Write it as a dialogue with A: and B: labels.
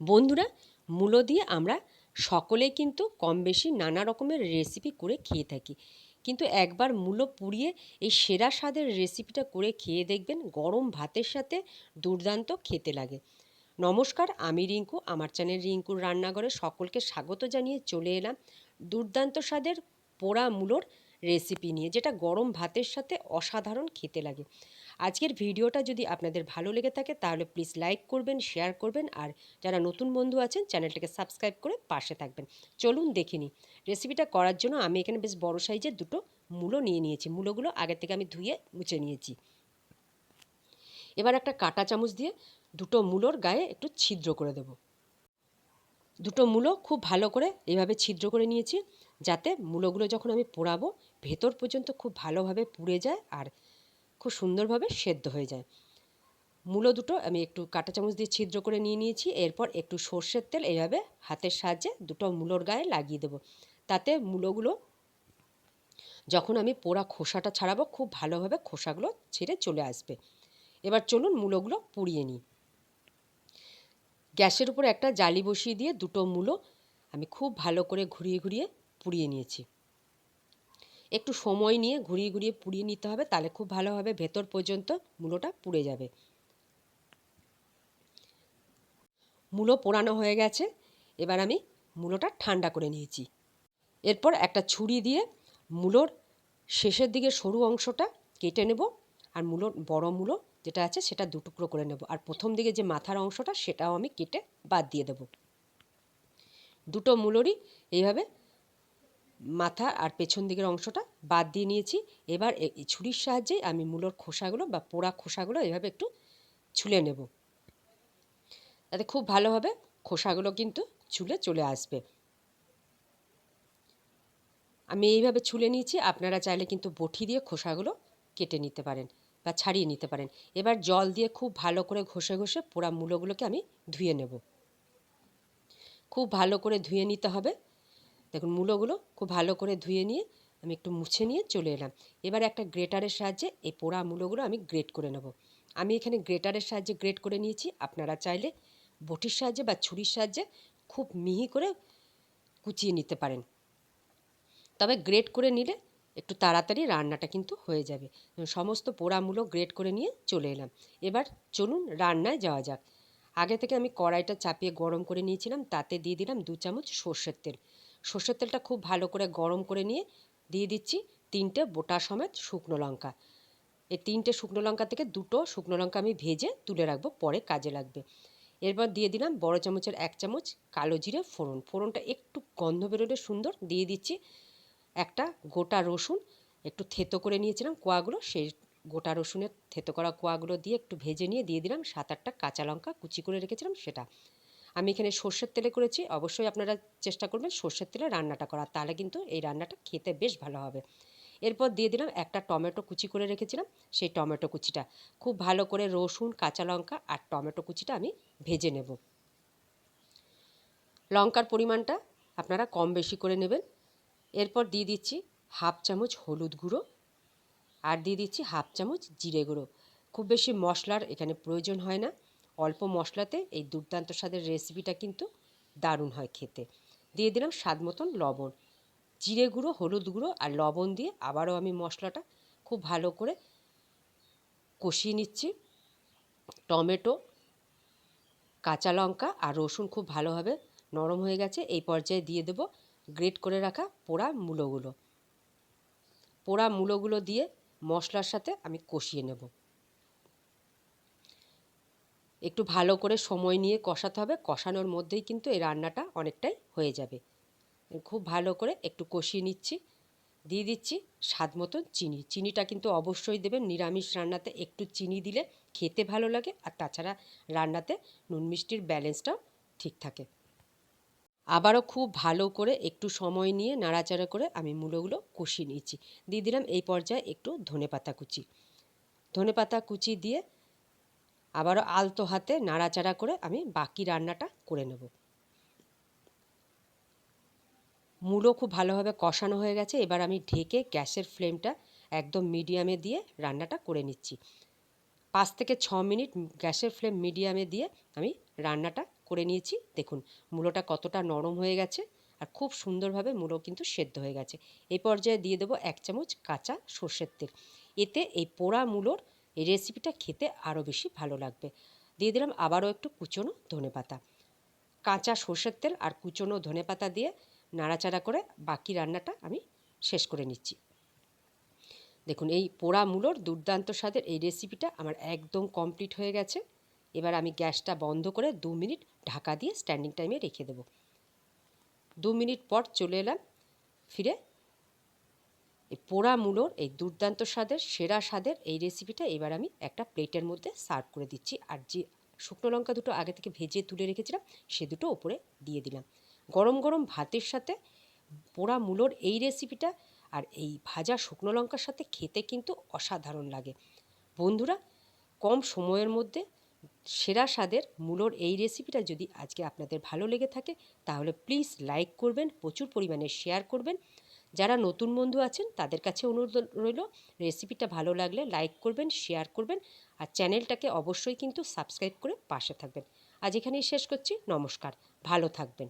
A: বন্ধুরা, মূলো দিয়ে আমরা সকলে কিন্তু কম বেশি নানা রকমের রেসিপি করে খেয়ে থাকি। কিন্তু একবার মূলো পুড়িয়ে এই সেরা স্বাদের রেসিপিটা করে খেয়ে দেখবেন গরম ভাতের সাথে দুর্দান্ত খেতে লাগে। নমস্কার, আমি রিঙ্কু, আমার চ্যানেল রিঙ্কুর রান্নাঘরে সকলকে স্বাগত জানিয়ে চলে এলাম। দুর্দান্ত স্বাদের পোড়া মূলোর রেসিপি নিয়ে, যেটা গরম ভাতের সাথে অসাধারণ খেতে লাগে। আজকের ভিডিওটা যদি আপনাদের ভালো লেগে থাকে, তাহলে প্লিজ লাইক করবেন শেয়ার করবেন, আর যারা নতুন বন্ধু আছেন, চ্যানেলটাকে সাবস্ক্রাইব করে পাশে থাকবেন। চলুন দেখিনি রেসিপিটা করার জন্য আমি এখানে বেশ বড় সাইজের দুটো মূলো নিয়ে নিয়েছি। মূলোগুলো আগে থেকে আমি ধুয়ে মুছে নিয়েছি। এবার একটা কাটা চামচ দিয়ে দুটো মূলোর গায়ে একটু ছিদ্র করে দেব। দুটো মূলো খুব ভালো করে এইভাবে ছিদ্র করে নিয়েছি, যাতে মূলোগুলো যখন আমি পোড়াবো ভেতর পর্যন্ত খুব ভালোভাবে পুড়ে যায় আর খুব সুন্দরভাবে সেদ্ধ হয়ে যায়। মূলো দুটো আমি একটু কাঁটা চামচ দিয়ে ছিদ্র করে নিয়ে নিয়েছি, এরপর একটু সর্ষের তেল এইভাবে হাতের সাহায্যে দুটো মূলোর গায়ে লাগিয়ে দেবো। তাতে মূলোগুলো যখন আমি পোড়া খোসাটা ছাড়াবো, খুব ভালোভাবে খোসাগুলো ছেড়ে চলে আসবে। এবার চলুন মূলোগুলো পুড়িয়ে নিই। গ্যাসের উপর একটা জালি বসিয়ে দিয়ে দুটো মূলো আমি খুব ভালো করে ঘুরিয়ে ঘুরিয়ে পুড়িয়ে নিয়েছি। একটু সময় নিয়ে ঘুরিয়ে ঘুরিয়ে পুড়িয়ে নিতে হবে, তাহলে খুব ভালোভাবে ভেতর পর্যন্ত মূলোটা পুড়ে যাবে। মূলো পোড়ানো হয়ে গেছে, এবার আমি মূলোটা ঠান্ডা করে নিয়েছি। এরপর একটা ছুরি দিয়ে মূলোর শেষের দিকে সরু অংশটা কেটে নেব, আর মূলোর বড় মূলো যেটা আছে সেটা দুটুকরো করে নেব, আর প্রথম দিকে যে মাথার অংশটা সেটাও আমি কেটে বাদ দিয়ে দেব। দুটো মূলোরই এইভাবে মাথা আর পেছন দিকের অংশটা বাদ দিয়ে নিয়েছি। এবার এই ছুরির সাহায্যে আমি মূলোর খোসাগুলো বা পোড়া খোসাগুলো এভাবে একটু ছুলে নেব। তাতে খুব ভালোভাবে খোসাগুলো কিন্তু ছুলে চলে আসবে। আমি এইভাবে ছুলে নিয়েছি, আপনারা চাইলে কিন্তু বটি দিয়ে খোসাগুলো কেটে নিতে পারেন বা ছাড়িয়ে নিতে পারেন। এবার জল দিয়ে খুব ভালো করে ঘষে ঘষে পোড়া মূলোগুলোকে আমি ধুয়ে নেব। খুব ভালো করে ধুয়ে নিতে হবে। দেখুন, মূলোগুলো খুব ভালো করে ধুয়ে নিয়ে আমি একটু মুছে নিয়ে চলে এলাম। এবার একটা গ্রেটারের সাহায্যে এই পোড়া মূলোগুলো আমি গ্রেট করে নেব। আমি এখানে গ্রেটারের সাহায্যে গ্রেট করে নিয়েছি। আপনারা চাইলে বটির সাহায্যে বা ছুরির সাহায্যে খুব মিহি করে কুচিয়ে নিতে পারেন। তবে গ্রেট করে নিলে একটু তাড়াতাড়ি রান্নাটা কিন্তু হয়ে যাবে। সমস্ত পোড়ামূলো গ্রেট করে নিয়ে চলে এলাম। এবার চলুন রান্নায় যাওয়া যাক। আগে থেকে আমি কড়াইটা চাপিয়ে গরম করে নিয়েছিলাম। তাতে দিয়ে দিলাম দু চামচ সর্ষের তেল। সর্ষের তেলটা খুব ভালো করে গরম করে নিয়ে দিয়ে দিচ্ছি তিনটে বোটা সমেত শুকনো লঙ্কা। এই তিনটে শুকনো লঙ্কা থেকে দুটো শুকনো লঙ্কা আমি ভেজে তুলে রাখব, পরে কাজে লাগবে। এরপর দিয়ে দিলাম বড় চামচের এক চামচ কালো জিরে ফোড়ন। ফোড়নটা একটু গন্ধ বেরোলে সুন্দর। দিয়ে দিচ্ছি একটা গোটা রসুন, একটু থেতো করে নিয়েছিলাম কোয়াগুলো, সেই গোটা রসুনের থেতো করা কোয়াগুলো দিয়ে একটু ভেজে নিয়ে দিয়ে দিলাম সাত আটটা কাঁচা লঙ্কা কুচি করে রেখেছিলাম সেটা। আমি এখানে সর্ষের তেলে করেছি, অবশ্যই আপনারা চেষ্টা করবেন সর্ষের তেলে রান্নাটা করার তাহলে কিন্তু এই রান্নাটা খেতে বেশ ভালো হবে। এরপর দিয়ে দিলাম একটা টমেটো কুচি করে রেখেছিলাম, সেই টমেটো কুচিটা। খুব ভালো করে রসুন, কাঁচা লঙ্কা আর টমেটো কুচিটা আমি ভেজে নেব। লঙ্কার পরিমাণটা আপনারা কম বেশি করে নেবেন। এরপর দিয়ে দিচ্ছি হাফ চামচ হলুদ গুঁড়ো আর দিয়ে দিচ্ছি হাফ চামচ জিরে গুঁড়ো। খুব বেশি মশলার এখানে প্রয়োজন হয় না। অল্প মশলাতে এই দুর্দান্ত স্বাদের রেসিপিটা কিন্তু দারুণ হয় খেতে। দিয়ে দিলাম স্বাদ মতন লবণ। জিরে গুঁড়ো, হলুদ গুঁড়ো আর লবণ দিয়ে আবারও আমি মশলাটা খুব ভালো করে কষিয়ে নিচ্ছি। টমেটো, কাঁচা লঙ্কা আর রসুন খুব ভালোভাবে নরম হয়ে গেছে। এই পর্যায়ে দিয়ে দেব গ্রেট করে রাখা পোড়া মূলোগুলো। পোড়া মূলোগুলো দিয়ে মশলার সাথে আমি কষিয়ে নেব। একটু ভালো করে সময় নিয়ে কষাতে হবে। কষানোর মধ্যেই কিন্তু এই রান্নাটা অনেকটাই হয়ে যাবে। খুব ভালো করে একটু কষিয়ে নিচ্ছি। দিয়ে দিচ্ছি স্বাদ মতন চিনি। চিনিটা কিন্তু অবশ্যই দেবেন নিরামিষ রান্নাতে একটু চিনি দিলে খেতে ভালো লাগে আর তাছাড়া রান্নাতে নুন মিষ্টির ব্যালেন্সটাও ঠিক থাকে। আবারও খুব ভালো করে একটু সময় নিয়ে নাড়াচাড়া করে আমি মূলোগুলো কষিয়ে নিয়েছি। দিয়ে দিলাম এই পর্যায়ে একটু ধনে পাতা কুচি। ধনে পাতা কুচি দিয়ে আবারও আলতো হাতে নাড়াচাড়া করে আমি বাকি রান্নাটা করে নেব। মূলো খুব ভালোভাবে কষানো হয়ে গেছে, এবার আমি ঢেকে গ্যাসের ফ্লেমটা একদম মিডিয়ামে দিয়ে রান্নাটা করে নিচ্ছি। পাঁচ থেকে ছ মিনিট গ্যাসের ফ্লেম মিডিয়ামে দিয়ে আমি রান্নাটা করে নিয়েছি। দেখুন, মূলোটা কতটা নরম হয়ে গেছে আর খুব সুন্দরভাবে মূলো কিন্তু সেদ্ধ হয়ে গেছে। এই পর্যায়ে দিয়ে দেবো এক চামচ কাঁচা সর্ষের তেল। এতে এই পোড়া মূলোর এই রেসিপিটা খেতে আরও বেশি ভালো লাগবে। দিয়ে দিলাম আবারও একটু কুচনো ধনে পাতা। কাঁচা সর্ষের তেল আর কুচনো ধনে পাতা দিয়ে নাড়াচাড়া করে বাকি রান্নাটা আমি শেষ করে নিচ্ছি। দেখুন, এই পোড়া মূলোর দুর্দান্ত স্বাদের এই রেসিপিটা আমার একদম কমপ্লিট হয়ে গেছে। এবার আমি গ্যাসটা বন্ধ করে দু মিনিট ঢাকা দিয়ে স্ট্যান্ডিং টাইমে রেখে দেবো। দু মিনিট পর চলে এলাম, ফিরে এই পোড়া মূলোর এই দুর্দান্ত স্বাদের, সেরা স্বাদের এই রেসিপিটা এবার আমি একটা প্লেটের মধ্যে সার্ভ করে দিচ্ছি। আর যে শুকনো লঙ্কা দুটো আগে থেকে ভেজে তুলে রেখেছিলাম, সে দুটো ওপরে দিয়ে দিলাম। গরম গরম ভাতের সাথে পোড়া মূলোর এই রেসিপিটা আর এই ভাজা শুকনো লঙ্কার সাথে খেতে কিন্তু অসাধারণ লাগে। বন্ধুরা, কম সময়ের মধ্যে সেরা স্বাদের মূলোর এই রেসিপিটা যদি আজকে আপনাদের ভালো লেগে থাকে, তাহলে প্লিজ লাইক করবেন, প্রচুর পরিমাণে শেয়ার করবেন। যারা নতুন বন্ধু আছেন, তাদের কাছে অনুরোধ রইল রেসিপিটা ভালো লাগলে লাইক করবেন শেয়ার করবেন, আর চ্যানেলটাকে অবশ্যই কিন্তু সাবস্ক্রাইব করে পাশে থাকবেন। আজ এখানেই শেষ করছি, নমস্কার, ভালো থাকবেন।